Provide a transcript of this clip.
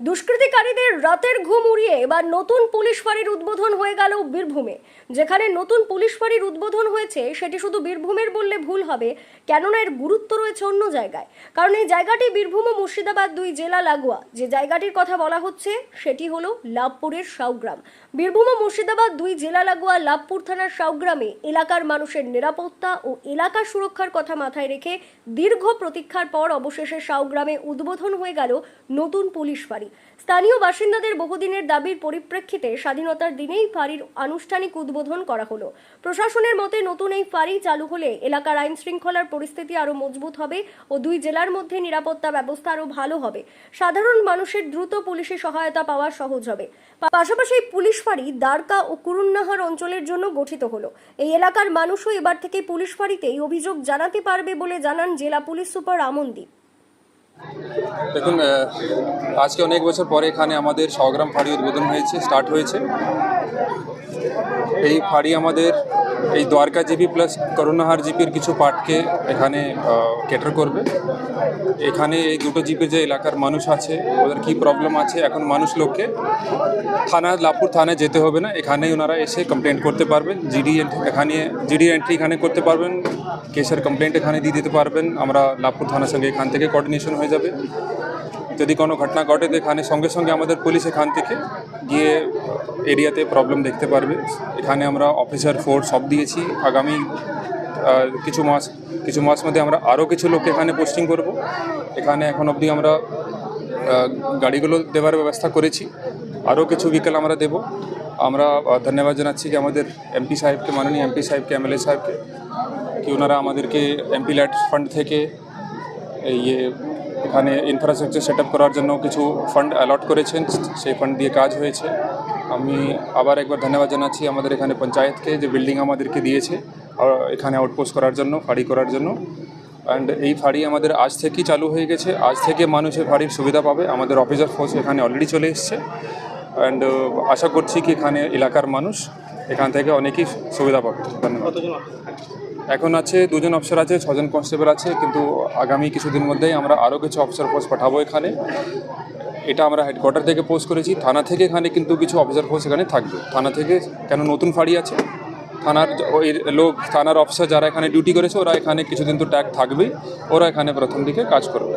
দুষ্কৃতিকারীদের রাতের ঘুম উড়িয়ে এবার নতুন পুলিশ ফাঁড়ির উদ্বোধন হয়ে গেল বীরভূমে। যেখানে নতুন পুলিশ ফাঁড়ির উদ্বোধন হয়েছে, সেটি শুধু বীরভূমের বললে ভুল হবে, কেননা এর গুরুত্ব রয়েছে অন্য জায়গায়। কারণ এই জায়গাটি বীরভূম ও মুর্শিদাবাদ দুই জেলা লাগোয়া। যে জায়গাটির কথা বলা হচ্ছে, সেটি হলো লাভপুরের সাউগ্রাম। বীরভূম ও মুর্শিদাবাদ দুই জেলা লাগোয়া লাভপুর থানার সাউগ্রামে এলাকার মানুষের নিরাপত্তা ও এলাকা সুরক্ষার কথা মাথায় রেখে দীর্ঘ প্রতীক্ষার পর অবশেষে সাউগ্রামে উদ্বোধন হয়ে গেল নতুন পুলিশ ফাঁড়ি। স্থানীয় বাসিন্দাদের বহুদিনের দাবির পরিপ্রেক্ষিতে স্বাধীনতার দিনেই ফাঁড়ির আনুষ্ঠানিক উদ্বোধন করা হলো। প্রশাসনের মতে নতুন এই ফাঁড়ি চালু হলে এলাকার আইন শৃঙ্খলার পরিস্থিতি আরও মজবুত হবে ও দুই জেলার মধ্যে নিরাপত্তা ব্যবস্থা আরও ভালো হবে। সাধারণ মানুষের দ্রুত পুলিশি সহায়তা পাওয়া সহজ হবে। পাশাপাশি পুলিশ ফাঁড়ি দ্বারকা ও কুরুন্নাহার অঞ্চলের জন্য গঠিত হলো। এই এলাকার মানুষও এবার থেকে পুলিশ ফাঁড়িতেই অভিযোগ জানাতে পারবে বলে জানান জেলা পুলিশ সুপার আমনদীপ। দেখুন আজকে অনেক বছর পরে এখানে আমাদের সগ্রাম ফাড়ি উদ্বোধন হয়েছে স্টার্ট হয়েছে। এই ফাড়ি আমাদের এই দ্বারকা জিপি প্লাস করুণাহার জিপির কিছু পার্টকে এখানে কেটার করবে। এখানে এই দুটো জিপে যে এলাকার মানুষ আছে, ওদের কী প্রবলেম আছে, এখন মানুষ লোককে থানা, লাভপুর থানায় যেতে হবে না। এখানেই ওনারা এসে কমপ্লেন করতে পারবেন। জিডি এখানে জিডি এন্ট্রি এখানে করতে পারবেন। কেসের কমপ্লেন্ট এখানে দিয়ে দিতে পারবেন। আমরা লাভপুর থানার সঙ্গে এখান থেকে কোঅর্ডিনেশন হয়ে যাবে। যদি কোনো ঘটনা ঘটে, তো এখানে সঙ্গে সঙ্গে আমাদের পুলিশ এখান থেকে গিয়ে এরিয়াতে প্রবলেম দেখতে পারবে। এখানে আমরা অফিসার ফোর্স সব দিয়েছি। আগামী কিছু মাস কিছু মাস মধ্যে আমরা আরও কিছু লোক এখানে পোস্টিং করব। এখানে এখন অবধি আমরা গাড়িগুলো দেওয়ার ব্যবস্থা করেছি। আরও কিছু বিকেল আমরা দেব। আমরা ধন্যবাদ জানাচ্ছি যে আমাদের এমপি সাহেবকে, মাননীয় এমপি সাহেবকে এমএলএ সাহেবকে, কি ওনারা আমাদেরকে এমপি ল্যাট ফান্ড থেকে ইয়ে এখানে ইনফ্রাস্ট্রাকচার সেট করার জন্য কিছু ফান্ড অ্যালট করেছেন, সেই ফান্ড দিয়ে কাজ হয়েছে। আমি আবার একবার ধন্যবাদ জানাচ্ছি আমাদের এখানে পঞ্চায়েতকে যে বিল্ডিং আমাদেরকে দিয়েছে এখানে আউটপোস্ট করার জন্য, ফাঁড়ি করার জন্য। অ্যান্ড এই ফাঁড়ি আমাদের আজ থেকেই চালু হয়ে গেছে। আজ থেকে মানুষের ফাঁড়ির সুবিধা পাবে। আমাদের অফিসার ফোর্স এখানে অলরেডি চলে এসছে। অ্যান্ড আশা করছি কি এখানে এলাকার মানুষ এখান থেকে অনেকই সুবিধা পাবে। ধন্যবাদ। এখন আছে দুজন অফিসার আছে ছজন কনস্টেবল আছে কিন্তু আগামী কিছুদিন মধ্যেই আমরা আরও কিছু অফিসার ফোর্স পাঠাবো এখানে। এটা আমরা হেডকোয়ার্টার থেকে পোস্ট করেছি। থানা থেকে এখানে কিন্তু কিছু অফিসার ফোর্স এখানে থাকবে। থানা থেকে কেন নতুন ফাঁড়ি আছে? থানার ওই লোক থানার অফিসার যারা এখানে ডিউটি করেছে ওরা এখানে কিছুদিন তো ট্যাগ থাকবেই। ওরা এখানে প্রথম দিকে কাজ করবে।